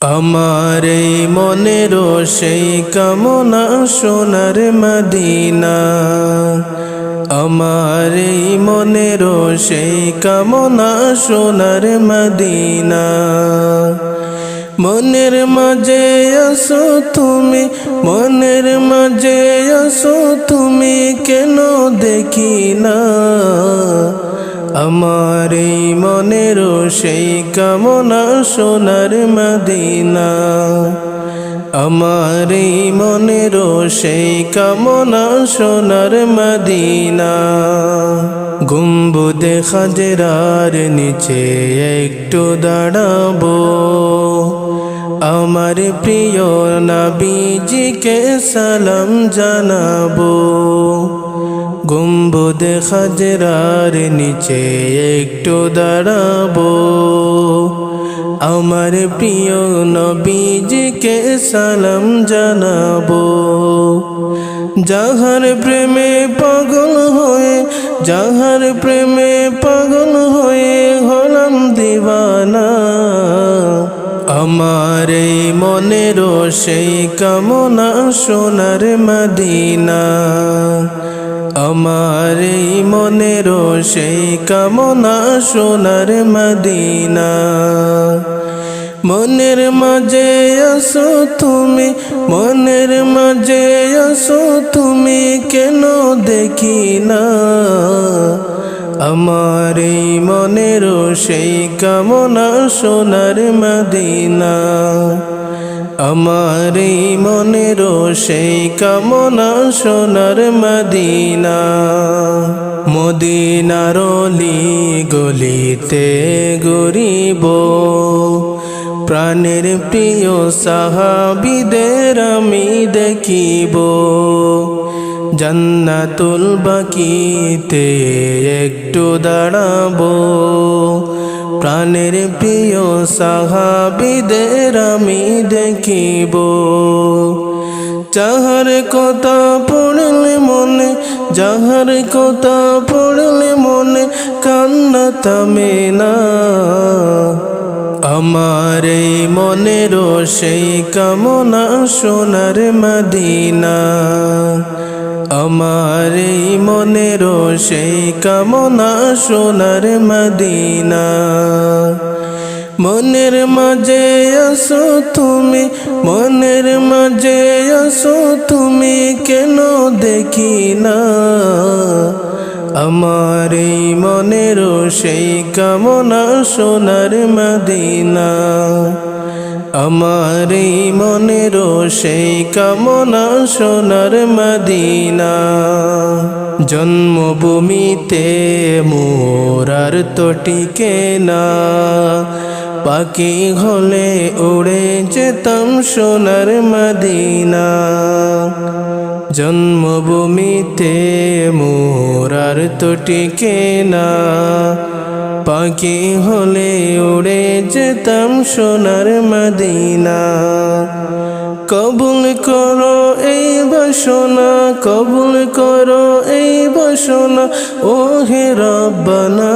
আমার এই মনের সেই কামনা সোনার মদিনা। আমার এই মনের সেই কামনা সোনার মদিনা। মনের মাঝে আসো তুমি, মনের মাঝে আসো তুমি, কেন দেখি না? আমার এই মনের সেই কামনা সোনার মদিনা। আমার এই মনের সেই কামনা সোনার মদিনা। গুম্বুদে খাজরার নিচে একটু দাঁড়াবো। আমার প্রিয় নবীজিকে সালাম জানাব। গম্বুদ খাজরার নিচে একটু দাঁড়াবো। আমার প্রিয় নবীজিকে সালাম জানাব। যাহার প্রেমে পাগল হয়ে, যাহার প্রেমে পাগল হয়ে হলাম দিবানা আমার এই মনের সেই কামনা সোনার মদিনা। আমার এই মনের সেই কামনা সোনার মদিনা। মনের মাঝে আসো তুমি, মনের মাঝে আসো তুমি, কেন দেখি না? আমার এই মনের সেই কামনা সোনার মদিনা। আমার এই মনের সেই কামনা সোনার মদিনা। মদিনার গলিতে গরিব প্রাণের প্রিয় সাহাবিদের আমি দেখিব। জান্নাতুল বাকিতে একটু দাঁড়াবো। প্রাণের প্রিয় সাহাবিদের আমি দেখিব। যাহার কথা পড়লে মনে, যাহার কথা পড়লে মনে কান্না থামে না। আমার এই মনের সেই কামনা সোনার মদিনা। আমার এই মনের সেই কামনা সোনার মদিনা। মনের মাঝে আসো তুমি, মনের মাঝে আসো তুমি কেন দেখি না? আমার এই মনের কামনা সোনার মদিনা। আমার এই মনের সেই কামনা সোনার মদিনা। জন্মভূমিতে মোরার তো টিকে না। পাখি হলে উড়ে যেতাম সোনার মদিনা। জন্মভূমিতে মোরার তো টিকে না। পাখি হলে উড়ে যেতাম সোনার মদিনা। কবুল করো এই বাসনা, কবুল করো এই বাসনা ও হে রব্বানা।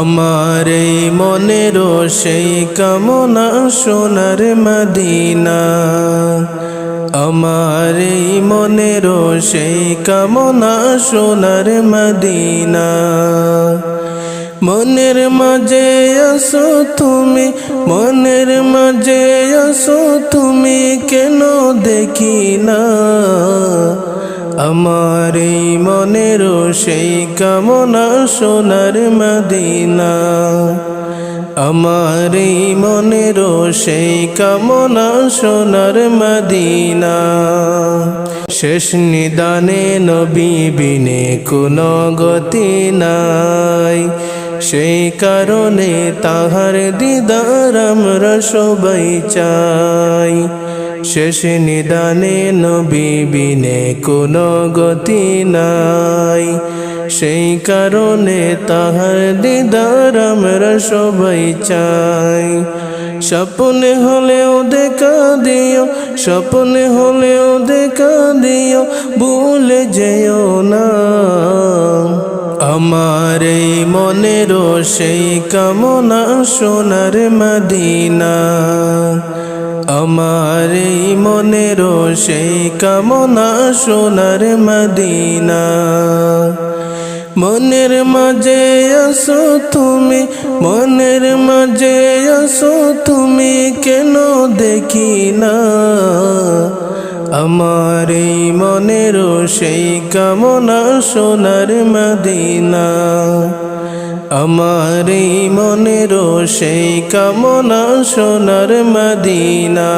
আমার এই মনের সেই কামনা সোনার মদিনা। আমার এই মনের সেই কামনা সোনার মদিনা। মনের মাঝে আসো তুমি, মনের মাঝে আসো তুমি, কেন দেখি না? আমার এই মনের সেই কামনা সোনার মদিনা। আমার এই মনের সেই কামনা সোনার মদিনা। শেষ নিদানে নবী বিনে কোনো গতি নাই। সেই কারণে তাহার দিদার আমরা সবাই চাই। শেষ নিদানে নবী বিনে কোনো গতি নাই। সেই কারণে তাহার দিদার আমরা সবাই চাই। স্বপ্নে হলেও দেখা দিও, স্বপ্নে হলেও দেখা দিও, ভুলে যেও না। আমার এই মনেরও সেই কামনা সোনার মদিনা। আমার এই মনেরও সেই কামনা সোনার মদিনা। মনের মাঝে আসো তুমি, মনের মাঝে আসো তুমি কেন দেখি না? আমার এই মনেরও সেই কামনা সোনার মদিনা। আমার এই মনেরও সেই কামনা সোনার মদিনা।